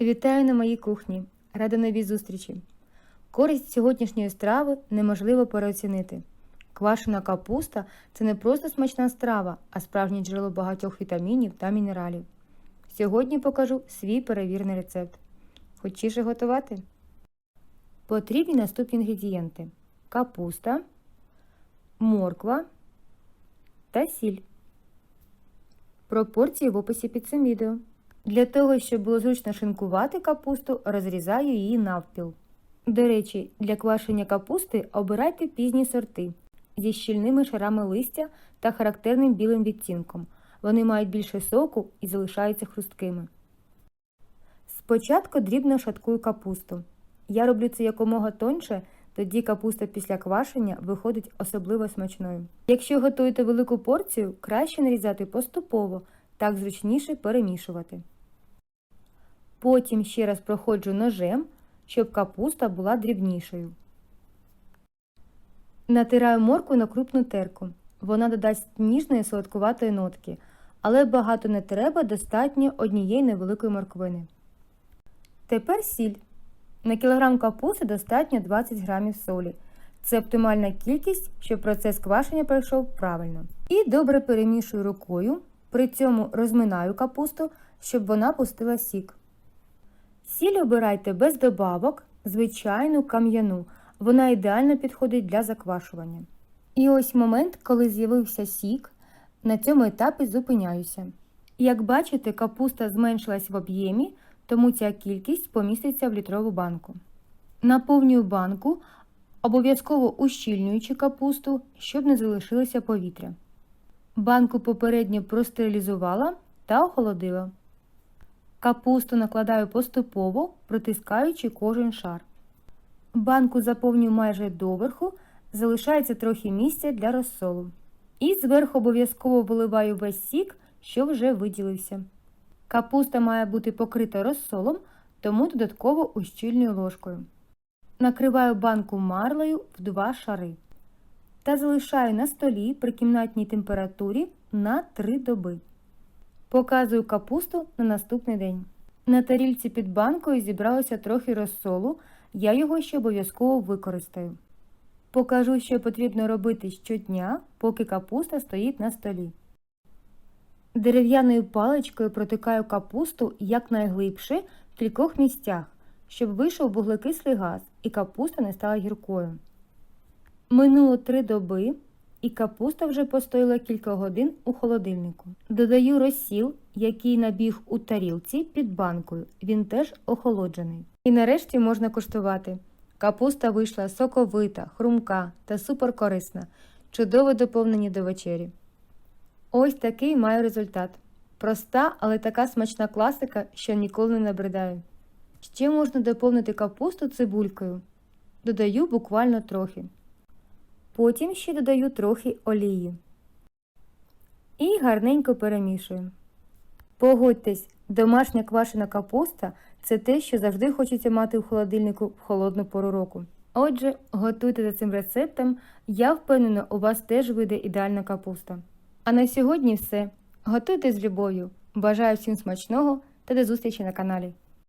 Вітаю на моїй кухні. Рада новій зустрічі. Користь сьогоднішньої страви неможливо переоцінити. Квашена капуста це не просто смачна страва, а справжнє джерело багатьох вітамінів та мінералів. Сьогодні покажу свій перевірений рецепт. Хочіше готувати? Потрібні наступні інгредієнти: капуста, морква та сіль. Пропорції в описі під цим відео. Для того, щоб було зручно шинкувати капусту, розрізаю її навпіл. До речі, для квашення капусти обирайте пізні сорти зі щільними шарами листя та характерним білим відтінком. Вони мають більше соку і залишаються хрусткими. Спочатку дрібно шаткую капусту. Я роблю це якомога тоньше, тоді капуста після квашення виходить особливо смачною. Якщо готуєте велику порцію, краще нарізати поступово, так зручніше перемішувати. Потім ще раз проходжу ножем, щоб капуста була дрібнішою. Натираю моркву на крупну терку. Вона додасть ніжної солодкуватої нотки, але багато не треба, достатньо однієї невеликої морквини. Тепер сіль. На кілограм капусти достатньо 20 грамів солі. Це оптимальна кількість, щоб процес квашення пройшов правильно. І добре перемішую рукою, при цьому розминаю капусту, щоб вона пустила сік. Сіль обирайте без добавок, звичайну кам'яну. Вона ідеально підходить для заквашування. І ось момент, коли з'явився сік, на цьому етапі зупиняюся. Як бачите, капуста зменшилась в об'ємі, тому ця кількість поміститься в літрову банку. Наповнюю банку, обов'язково ущільнюючи капусту, щоб не залишилося повітря. Банку попередньо простерилізувала та охолодила. Капусту накладаю поступово, протискаючи кожен шар. Банку заповнюю майже доверху, залишається трохи місця для розсолу. І зверху обов'язково виливаю весь сік, що вже виділився. Капуста має бути покрита розсолом, тому додатково ущільнюю ложкою. Накриваю банку марлею в два шари та залишаю на столі при кімнатній температурі на 3 доби. Показую капусту на наступний день. На тарільці під банкою зібралося трохи розсолу, я його ще обов'язково використаю. Покажу, що потрібно робити щодня, поки капуста стоїть на столі. Дерев'яною паличкою протикаю капусту якнайглибше в кількох місцях, щоб вийшов вуглекислий газ і капуста не стала гіркою. Минуло три доби, і капуста вже постояла кілька годин у холодильнику. Додаю розсіл, який набіг у тарілці під банкою. Він теж охолоджений. І нарешті можна куштувати. Капуста вийшла соковита, хрумка та суперкорисна, чудове доповнення до вечері. Ось такий маю результат. Проста, але така смачна класика, що ніколи не набридаю. Ще можна доповнити капусту цибулькою. Додаю буквально трохи. Потім ще додаю трохи олії. І гарненько перемішую. Погодьтесь, домашня квашена капуста це те, що завжди хочеться мати в холодильнику в холодну пору року. Отже, готуйте за цим рецептом, я впевнена, у вас теж вийде ідеальна капуста. А на сьогодні все. Готуйте з любов'ю. Бажаю всім смачного та до зустрічі на каналі.